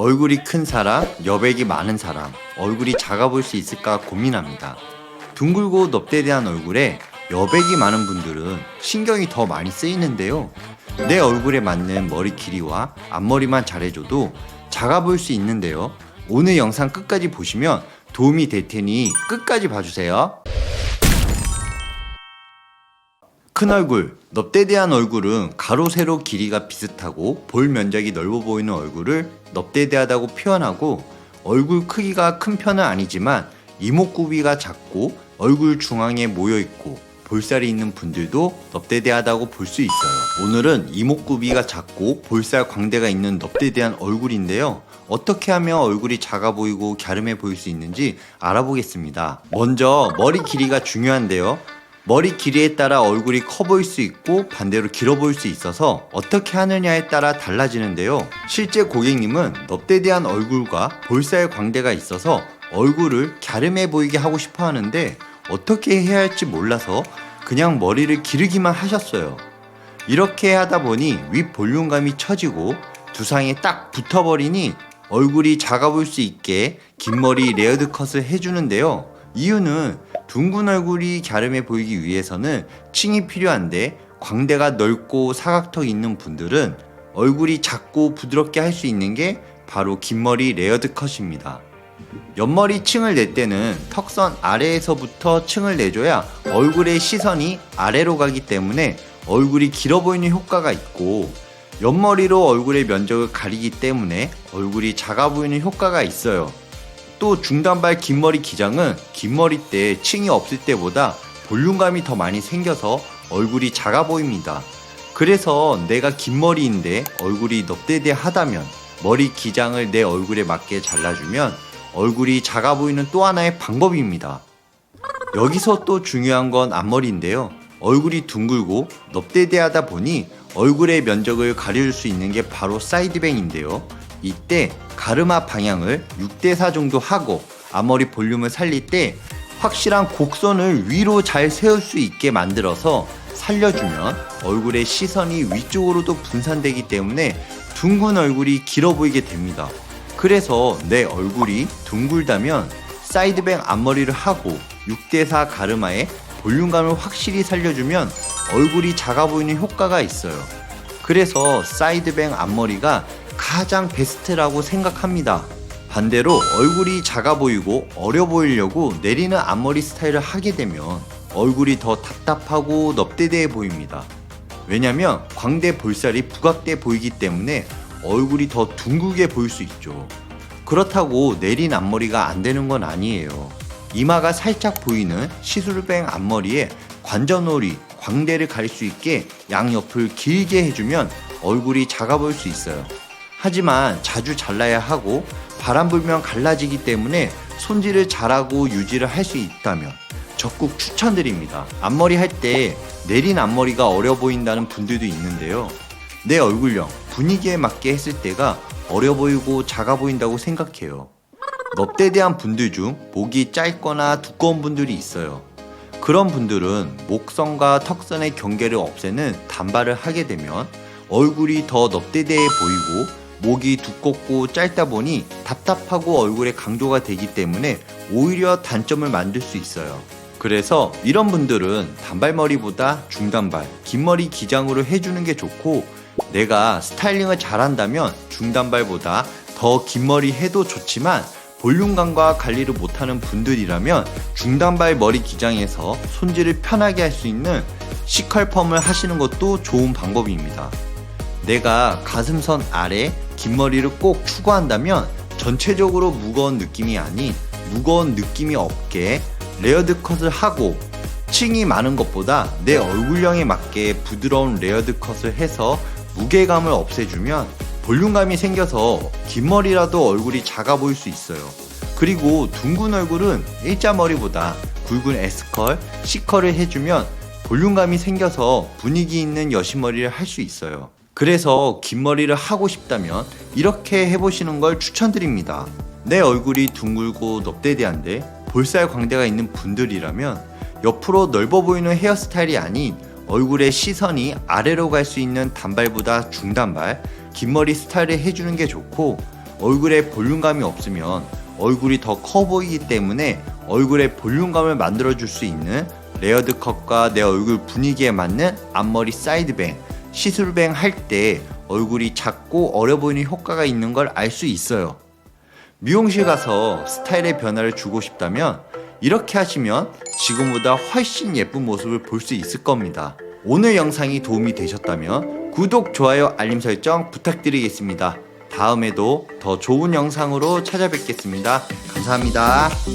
얼굴이 큰 사람, 여백이 많은 사람, 얼굴이 작아 보일 수 있을까 고민합니다. 둥글고 넙대대한 얼굴에 여백이 많은 분들은 신경이 더 많이 쓰이는데요. 내 얼굴에 맞는 머리 길이와 앞머리만 잘해줘도 작아 보일 수 있는데요. 오늘 영상 끝까지 보시면 도움이 될 테니 끝까지 봐주세요. 큰 얼굴, 넙대대한 얼굴은 가로 세로 길이가 비슷하고 볼 면적이 넓어 보이는 얼굴을 넙대대하다고 표현하고 얼굴 크기가 큰 편은 아니지만 이목구비가 작고 얼굴 중앙에 모여 있고 볼살이 있는 분들도 넙대대하다고 볼 수 있어요. 오늘은 이목구비가 작고 볼살 광대가 있는 넙대대한 얼굴인데요. 어떻게 하면 얼굴이 작아 보이고 갸름해 보일 수 있는지 알아보겠습니다. 먼저 머리 길이가 중요한데요. 머리 길이에 따라 얼굴이 커 보일 수 있고 반대로 길어 보일 수 있어서 어떻게 하느냐에 따라 달라지는데요. 실제 고객님은 넙대대한 얼굴과 볼살 광대가 있어서 얼굴을 갸름해 보이게 하고 싶어 하는데 어떻게 해야 할지 몰라서 그냥 머리를 기르기만 하셨어요. 이렇게 하다 보니 윗 볼륨감이 처지고 두상에 딱 붙어버리니 얼굴이 작아 보일 수 있게 긴 머리 레어드 컷을 해주는데요. 이유는 둥근 얼굴이 갸름해 보이기 위해서는 층이 필요한데 광대가 넓고 사각턱이 있는 분들은 얼굴이 작고 부드럽게 할 수 있는 게 바로 긴 머리 레어드 컷입니다. 옆머리 층을 낼 때는 턱선 아래에서부터 층을 내줘야 얼굴의 시선이 아래로 가기 때문에 얼굴이 길어 보이는 효과가 있고 옆머리로 얼굴의 면적을 가리기 때문에 얼굴이 작아 보이는 효과가 있어요. 또 중단발 긴 머리 기장은 긴 머리 때 층이 없을 때보다 볼륨감이 더 많이 생겨서 얼굴이 작아 보입니다. 그래서 내가 긴 머리인데 얼굴이 넙대대하다면 머리 기장을 내 얼굴에 맞게 잘라주면 얼굴이 작아 보이는 또 하나의 방법입니다. 여기서 또 중요한 건 앞머리인데요. 얼굴이 둥글고 넙대대하다 보니 얼굴의 면적을 가려줄 수 있는 게 바로 사이드뱅인데요. 이때 가르마 방향을 6대4 정도 하고 앞머리 볼륨을 살릴 때 확실한 곡선을 위로 잘 세울 수 있게 만들어서 살려주면 얼굴의 시선이 위쪽으로도 분산되기 때문에 둥근 얼굴이 길어 보이게 됩니다. 그래서 내 얼굴이 둥글다면 사이드뱅 앞머리를 하고 6대4 가르마에 볼륨감을 확실히 살려주면 얼굴이 작아 보이는 효과가 있어요. 그래서 사이드뱅 앞머리가 가장 베스트라고 생각합니다. 반대로 얼굴이 작아 보이고 어려 보이려고 내리는 앞머리 스타일을 하게 되면 얼굴이 더 답답하고 넙대대해 보입니다. 왜냐면 광대 볼살이 부각돼 보이기 때문에 얼굴이 더 둥글게 보일 수 있죠. 그렇다고 내린 앞머리가 안 되는 건 아니에요. 이마가 살짝 보이는 시술뱅 앞머리에 관전오리, 광대를 가릴 수 있게 양옆을 길게 해주면 얼굴이 작아 보일 수 있어요. 하지만 자주 잘라야 하고 바람 불면 갈라지기 때문에 손질을 잘하고 유지를 할 수 있다면 적극 추천드립니다. 앞머리 할 때 내린 앞머리가 어려 보인다는 분들도 있는데요. 내 얼굴형, 분위기에 맞게 했을 때가 어려 보이고 작아 보인다고 생각해요. 넙대대한 분들 중 목이 짧거나 두꺼운 분들이 있어요. 그런 분들은 목선과 턱선의 경계를 없애는 단발을 하게 되면 얼굴이 더 넙대대해 보이고 목이 두껍고 짧다 보니 답답하고 얼굴에 강조가 되기 때문에 오히려 단점을 만들 수 있어요. 그래서 이런 분들은 단발머리보다 중단발, 긴 머리 기장으로 해주는 게 좋고 내가 스타일링을 잘한다면 중단발보다 더 긴 머리 해도 좋지만 볼륨감과 관리를 못하는 분들이라면 중단발 머리 기장에서 손질을 편하게 할 수 있는 시컬펌을 하시는 것도 좋은 방법입니다. 내가 가슴선 아래 긴 머리를 꼭 추구한다면 전체적으로 무거운 느낌이 아닌 무거운 느낌이 없게 레어드 컷을 하고 층이 많은 것보다 내 얼굴형에 맞게 부드러운 레어드 컷을 해서 무게감을 없애주면 볼륨감이 생겨서 긴 머리라도 얼굴이 작아 보일 수 있어요. 그리고 둥근 얼굴은 일자 머리보다 굵은 S컬, C컬을 해주면 볼륨감이 생겨서 분위기 있는 여신머리를 할 수 있어요. 그래서 긴 머리를 하고 싶다면 이렇게 해보시는 걸 추천드립니다. 내 얼굴이 둥글고 넙대대한데 볼살 광대가 있는 분들이라면 옆으로 넓어 보이는 헤어스타일이 아닌 얼굴의 시선이 아래로 갈 수 있는 단발보다 중단발, 긴 머리 스타일을 해주는 게 좋고 얼굴에 볼륨감이 없으면 얼굴이 더 커 보이기 때문에 얼굴에 볼륨감을 만들어줄 수 있는 레어드 컷과 내 얼굴 분위기에 맞는 앞머리 사이드뱅, 시술뱅 할 때 얼굴이 작고 어려 보이는 효과가 있는 걸 알 수 있어요. 미용실 가서 스타일의 변화를 주고 싶다면 이렇게 하시면 지금보다 훨씬 예쁜 모습을 볼 수 있을 겁니다. 오늘 영상이 도움이 되셨다면 구독, 좋아요, 알림 설정 부탁드리겠습니다. 다음에도 더 좋은 영상으로 찾아뵙겠습니다. 감사합니다.